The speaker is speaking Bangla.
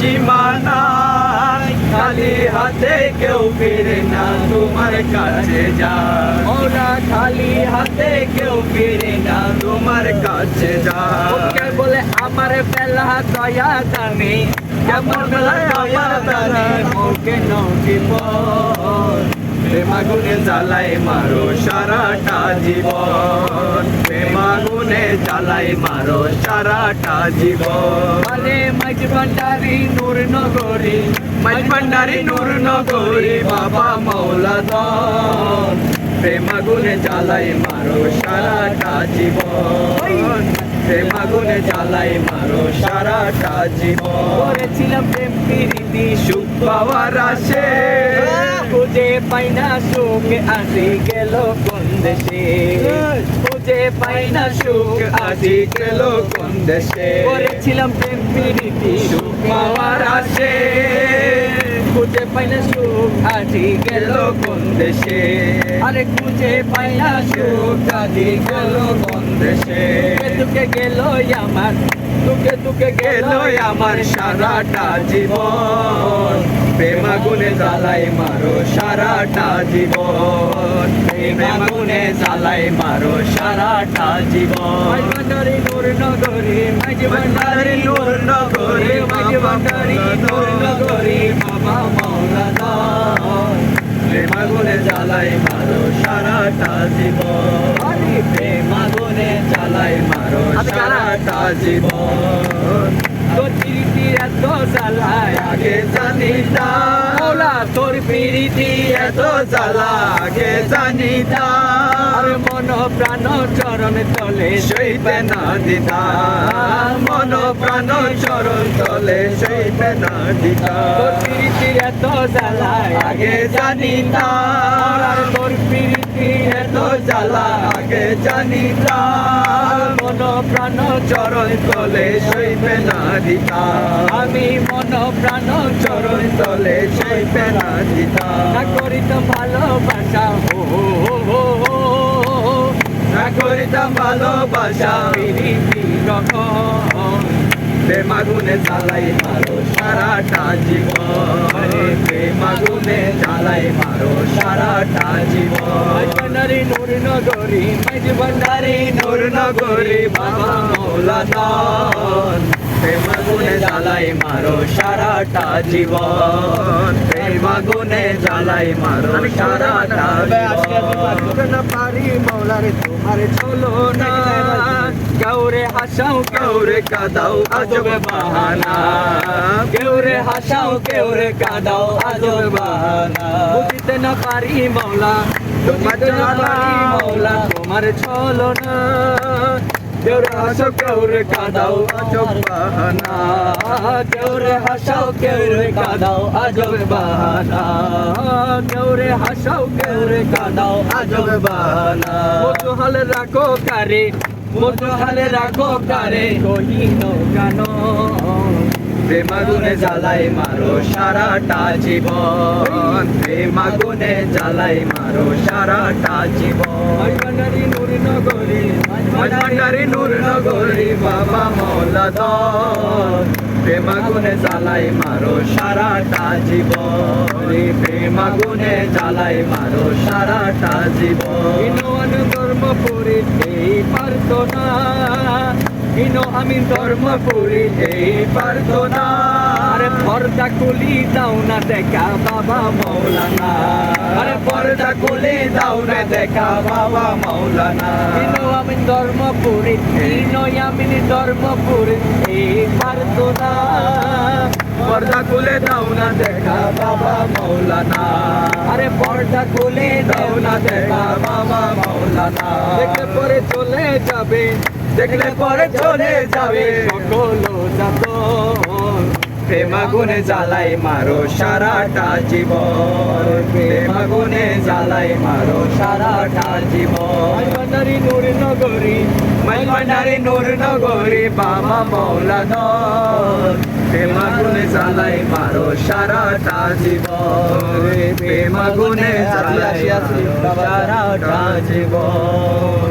সীমানায় খালি হাতে কেউ ফিরে না তোমার কাছে যায়। মৌলা খালি হাতে কেউ ফিরে না তোমার কাছে ওকে বলে আমার বেলা দয়া দানে কেমন বেলায় আমার দানে মুখে নটিব প্রেমাগুনে জ্বালাই মারো সারাটা জীবন। জ্বালাই মারো সারাটা জীবন। মানে মাঝ ভান্ডারি নূর নগরী মাঝ ভান্ডারি নূর নগরী বাবা মৌলা দন। প্রেমাগুনে জ্বালাই মারো সারাটা জীবন। প্রেমাগুনে জ্বালাই মারো সারাটা জীবন। করেছিলাম প্রেম প্রীতি সুখ পাওয়ার আসে খুঁজে পাই না সুখ আসি গেল কোন দেশে? খুঁজে পাই না সুখ আজি গেল কোন দেশে? করেছিলাম প্রেম প্রীতি সুখ পাওয়ার আসে খুঁজে পাই না সুখ আজি গেল কোন দেশে? আরে খুঁজে পাই না সুখ আজি গেল কোন দেশে? তুকে গেল আমার তুকে তুকে গেল আমার সারাটা জীবন। প্রেমাগুনে জ্বালাই মারো সারাটা জীবন। প্রেমাগুনে জ্বালাই মারো সারাটা জীবন। ভান্ডারি নূর নগরী মাঝ ভান্ডারি নূর নগরী মাঝ ভান্ডারি নূর নগরী বাবা মৌলা দান। প্রেমাগুনে জ্বালাই মারো সারাটা জীবন। আরে। প্রেমাগুনে জ্বালাই মারো সারাটা জীবন। তোর প্রীতি এত জ্বালায় আগে জানিতাম মৌলা তোর প্রীতি এত জ্বালা গে জানি তার মন প্রাণ চরণ তলে সইতে না দিতা মন প্রাণ চরণ তলে সইতে না তোর দিতাম প্রীতি এত জ্বালা আগে আর তোর এত এত জ্বালা আগে জানিতাম মন প্রাণ চরণ তলে সইতে না দিতাম আমি মন প্রাণ চরণ তলে সইতে না দিতা না করিতাম ভালোবাসা, হো হো হো। না করিতাম ভালোবাসা প্রেমাগুনে জ্বালাই মারো সারাটা জীবন। প্রেমাগুনে জ্বালাই মারো সারাটা জীবন। ভান্ডারি নূর নগরী মাঝ ভান্ডারি নূর নগরী বাবা মৌলা দান। প্রেমাগুনে জ্বালাই মারো সারাটা জীবন। প্রেমাগুনে জ্বালাই মারো সারাটা জীবন। পারি মৌলার তোমার চলো না। কাউরে হাসাও কাউরে কাদাও আজব বাহানা। কেউরে হাসাও কেউরে কাদাও আজব বাহানা। বুঝিতে না পারি মৌলা। তোমার চলো না কেউরে হাসাও কেউরে কাদাও, আজব বাহানা। কেউরে হাসাও, কেউরে কাদাও, আজব বাহানা। কেউরে হাসাও, কেউরে কাদাও, আজব বাহানা। মধুহাল রাখো কারে, মধুহাল রাখো কারে, কহিন গানো প্রেমাগুনে জ্বালাই মারো সারাটা জীবন। প্রেমাগুনে জ্বালাই মারো সারাটা জীবন। ভান্ডারি নূর নগরী ভান্ডারি নূর নগরী বাবা মৌলা দন প্রেমাগুনে জ্বালাই মারো সারাটা জীবন। প্রেমাগুনে জ্বালাই মারো সারাটা জীবন। ধর্ম এই পারতো না। ইনো আমি ধর্ম এই পারতো না আরে পর্দা কুলি দাও না দেখা বাবা মৌলানা। আরে পর্দা খুলে, দাও না দেখা বাবা মৌলানা। ইনো আমি ধর্মপুরি ইনো আমি ধর্মপুরি এই পারতো না পর্দা খুলে, দাও না দেখা বাবা মৌলানা। আরে পর্দা কুলি দাও না দেখা বাবা মৌলানা। দেখলে পরে চলে যাবে দেখলে পরে চলে যাবে। সকল প্রেমাগুনে জ্বালাই মারো সারাটা জীবন। প্রেমাগুনে জ্বালাই মারো সারাটা জীবন। ভান্ডারি নূর নগরী। মাইমানারি নূর নগরী বাবা মৌলা দন প্রেমাগুনে জ্বালাই মারো সারাটা জীবন। প্রেমাগুনে জ্বালাই মারো সারাটা জীবন।